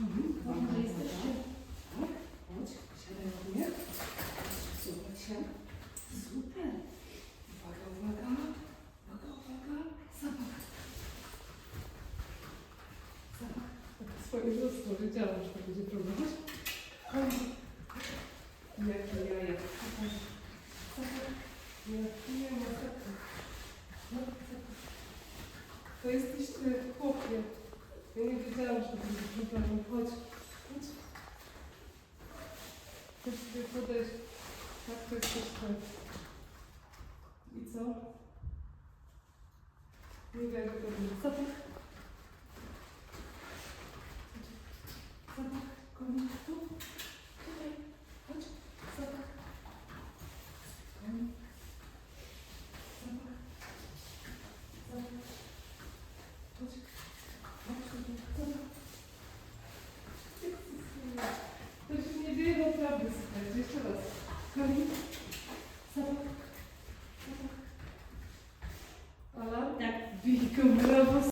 Że jesteście. Tak, chodź, siadaj ładnie. Słuchaj się. Super. Uwaga, uwaga. Uwaga, uwaga. Zapach. Zapach. Tak swoje lustro, wiedziałam, że to będzie próbować. Jakie jaja. Zapach. Zapach. Jaki nie ma zapach. Zapach. To jesteś ty, chłopie. Ja nie wiedziałam, że to będzie problemu. Chodź. Chodź. Chcesz sobie podejść. Tak, to jesteś ty. I co? Niewiarygodnie. Zapach. Zapach. Göreyim. Sabah. Sabah. Valla bir dakika. Bravo.